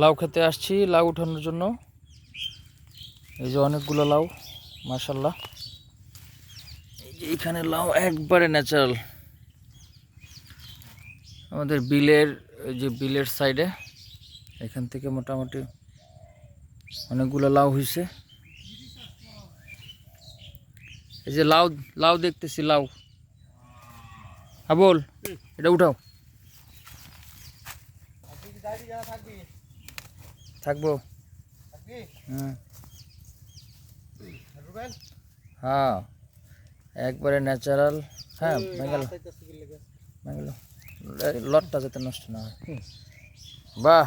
লাউ খেতে আসছি, লাউ উঠানোর জন্য। এই যে অনেকগুলো লাউ যে এইখানে লাউ একবারে ন্যাচারাল আমাদের বিলের যে বিলের সাইডে এখান থেকে মোটামুটি অনেকগুলো লাউ হয়েছে এই যে লাউ লাউ দেখতেছি, লাউ। হ্যাঁ বল এটা উঠাও। হুম। হ্যাঁ। একবারে ন্যাচারাল হ্যাঁ লটটা যাতে নষ্ট না হয়। বাহ!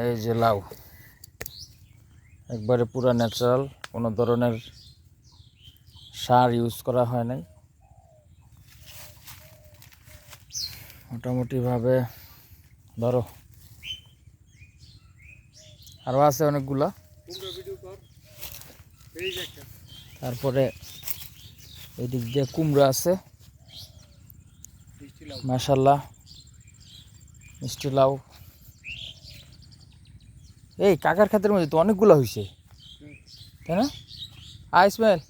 এই যে লাউ। একবারে পুরো ন্যাচারাল কোনো ধরনের সার ইউজ করা হয় নাই। মোটামুটিভাবে ধরো। আরও আছে অনেকগুলা। তারপরে এদিক দিয়ে কুমড়া আছে। মাশাল্লাহ মিষ্টি লাউ। এই কাকার খাতের মধ্যে তো অনেকগুলো হয়েছে তাই না? আই স্মেল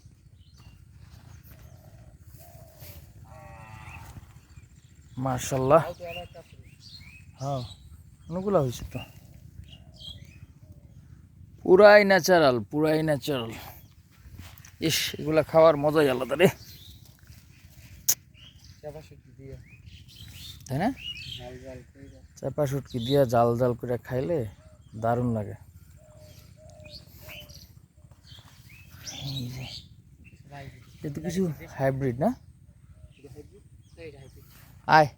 মার্শাল্লাহ হ্যাঁ অনেকগুলো হয়েছে তো। পুরাই ন্যাচারাল পুরাই ন্যাচারাল ইস এগুলা খাওয়ার মজাই আলাদা রে। তাই না? চাপা শুটকি দিয়া জাল জাল করে খাইলে দারুণ লাগে। এই এটা তো কিছু হাইব্রিড না? আয়।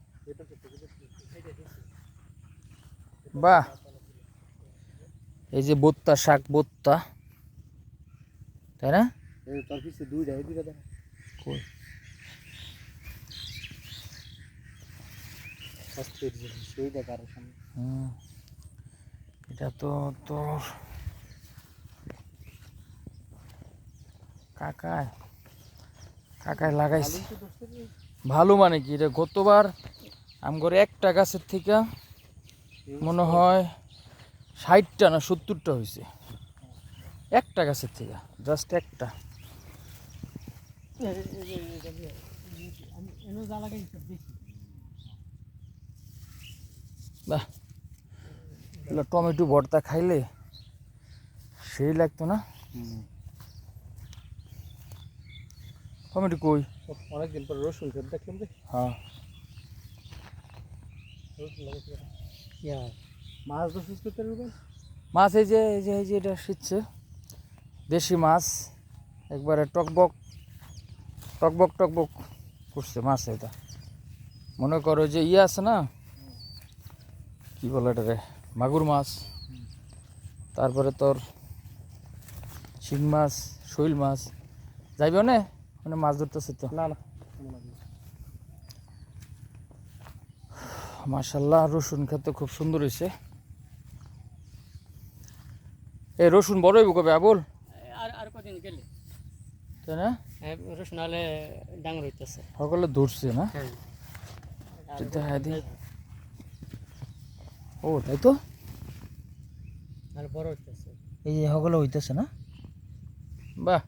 বাহ। এই যে বোত্তা শাক বোত্তা। তাই না। এটা তো তোর কাকায়। কাকায় লাগাইছে। ভালো মানে কি? এটা গতবার আমগরে একটা গাছের থেকে মনে হয় ষাটটা না সত্তরটা হয়েছে। একটা গাছের থেকে জাস্ট একটা। বাহ টমেটো ভর্তা খাইলে সেই লাগতো না? টমেটো কই? অনেকদিন পর রসুন খেতে দেখলাম রে। হ্যাঁ। মাছ করতে পারবেন মাছ এই যে এই যে এই যে এটা শিখছে দেশি মাছ। একবারে টকবক টকবক টকবক করছে মাছ এটা। মনে করো যে ইয়ে আছে না? কি বলে এটা রে? মাগুর মাছ। তারপরে তোর শিং মাছ শৈল মাছ। যাইবে না মানে মাছ ধরতেছে তো। না না। মাশাল্লাহ রসুন খেতে খুব সুন্দর হয়েছে। এই রসুন বড় হইব কবে আবুল? আর আর কদিন গেলে। তাই না? রসুন হলে ডাঙর হইতেছে। সকলে ধরছে না? হ্যাঁ। দেখাই ও তাই তো? আর বড় হইতেছে। এই যে সকলে হইতেছে না? বাহ।